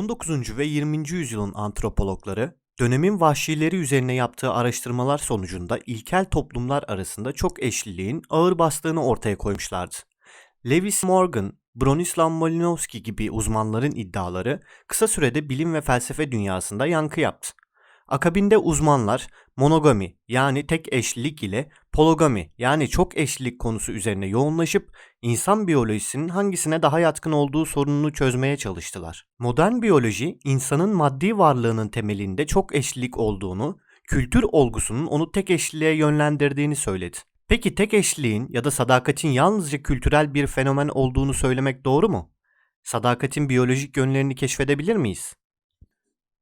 19. ve 20. yüzyılın antropologları dönemin vahşileri üzerine yaptığı araştırmalar sonucunda ilkel toplumlar arasında çok eşliliğin ağır bastığını ortaya koymuşlardı. Lewis Morgan, Bronislaw Malinowski gibi uzmanların iddiaları kısa sürede bilim ve felsefe dünyasında yankı yaptı. Akabinde uzmanlar monogami yani tek eşlilik ile pologami yani çok eşlilik konusu üzerine yoğunlaşıp insan biyolojisinin hangisine daha yatkın olduğu sorununu çözmeye çalıştılar. Modern biyoloji insanın maddi varlığının temelinde çok eşlilik olduğunu, kültür olgusunun onu tek eşliliğe yönlendirdiğini söyledi. Peki tek eşliliğin ya da sadakatin yalnızca kültürel bir fenomen olduğunu söylemek doğru mu? Sadakatin biyolojik yönlerini keşfedebilir miyiz?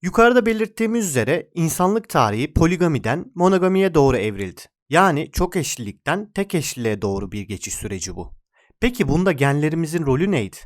Yukarıda belirttiğimiz üzere insanlık tarihi poligamiden monogamiye doğru evrildi. Yani çok eşlilikten tek eşliliğe doğru bir geçiş süreci bu. Peki bunda genlerimizin rolü neydi?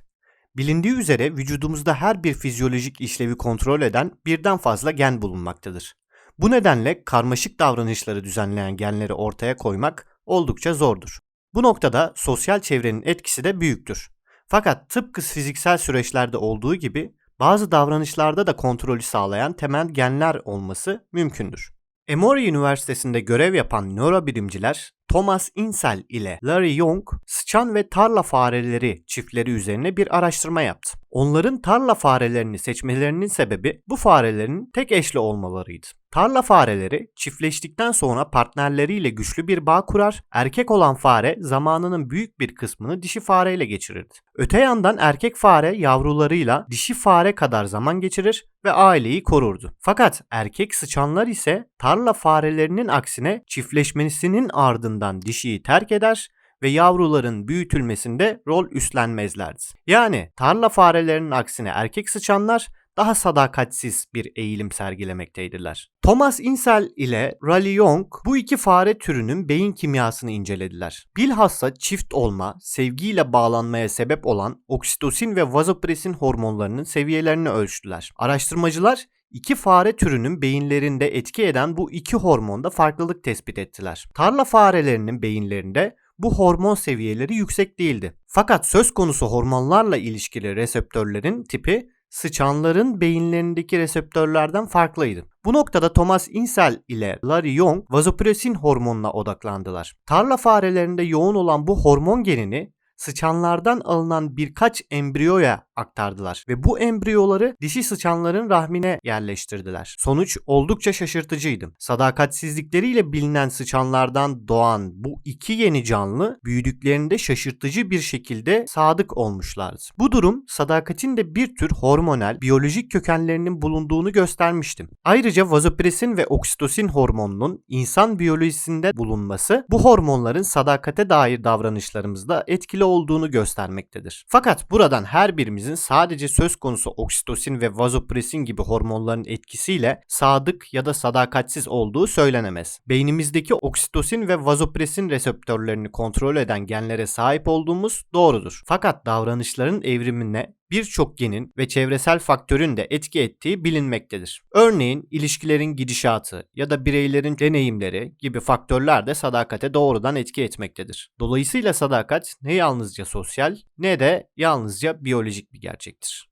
Bilindiği üzere vücudumuzda her bir fizyolojik işlevi kontrol eden birden fazla gen bulunmaktadır. Bu nedenle karmaşık davranışları düzenleyen genleri ortaya koymak oldukça zordur. Bu noktada sosyal çevrenin etkisi de büyüktür. Fakat tıpkı fiziksel süreçlerde olduğu gibi bazı davranışlarda da kontrolü sağlayan temel genler olması mümkündür. Emory Üniversitesi'nde görev yapan nörobilimciler Thomas Insel ile Larry Young sıçan ve tarla fareleri çiftleri üzerine bir araştırma yaptı. Onların tarla farelerini seçmelerinin sebebi bu farelerin tek eşli olmalarıydı. Tarla fareleri çiftleştikten sonra partnerleriyle güçlü bir bağ kurar, erkek olan fare zamanının büyük bir kısmını dişi fareyle geçirirdi. Öte yandan erkek fare yavrularıyla dişi fare kadar zaman geçirir ve aileyi korurdu. Fakat erkek sıçanlar ise tarla farelerinin aksine çiftleşmesinin ardından dişiyi terk eder ve yavruların büyütülmesinde rol üstlenmezlerdi. Yani tarla farelerinin aksine erkek sıçanlar daha sadakatsiz bir eğilim sergilemekteydiler. Thomas Insel ile Raleigh Young bu iki fare türünün beyin kimyasını incelediler. Bilhassa çift olma, sevgiyle bağlanmaya sebep olan oksitosin ve vazopresin hormonlarının seviyelerini ölçtüler. Araştırmacılar İki fare türünün beyinlerinde etki eden bu iki hormonda farklılık tespit ettiler. Tarla farelerinin beyinlerinde bu hormon seviyeleri yüksek değildi. Fakat söz konusu hormonlarla ilişkili reseptörlerin tipi sıçanların beyinlerindeki reseptörlerden farklıydı. Bu noktada Thomas Insel ile Larry Young vazopresin hormonuna odaklandılar. Tarla farelerinde yoğun olan bu hormon genini sıçanlardan alınan birkaç embriyoya aktardılar ve bu embriyoları dişi sıçanların rahmine yerleştirdiler. Sonuç oldukça şaşırtıcıydı. Sadakatsizlikleriyle bilinen sıçanlardan doğan bu iki yeni canlı büyüdüklerinde şaşırtıcı bir şekilde sadık olmuşlardı. Bu durum sadakatin de bir tür hormonal, biyolojik kökenlerinin bulunduğunu göstermişti. Ayrıca vazopresin ve oksitosin hormonunun insan biyolojisinde bulunması bu hormonların sadakate dair davranışlarımızda etkili olduğunu göstermektedir. Fakat buradan her birimizin sadece söz konusu oksitosin ve vazopresin gibi hormonların etkisiyle sadık ya da sadakatsiz olduğu söylenemez. Beynimizdeki oksitosin ve vazopresin reseptörlerini kontrol eden genlere sahip olduğumuz doğrudur. Fakat davranışların evrimine birçok genin ve çevresel faktörün de etki ettiği bilinmektedir. Örneğin ilişkilerin gidişatı ya da bireylerin deneyimleri gibi faktörler de sadakate doğrudan etki etmektedir. Dolayısıyla sadakat ne yalnızca sosyal ne de yalnızca biyolojik bir gerçektir.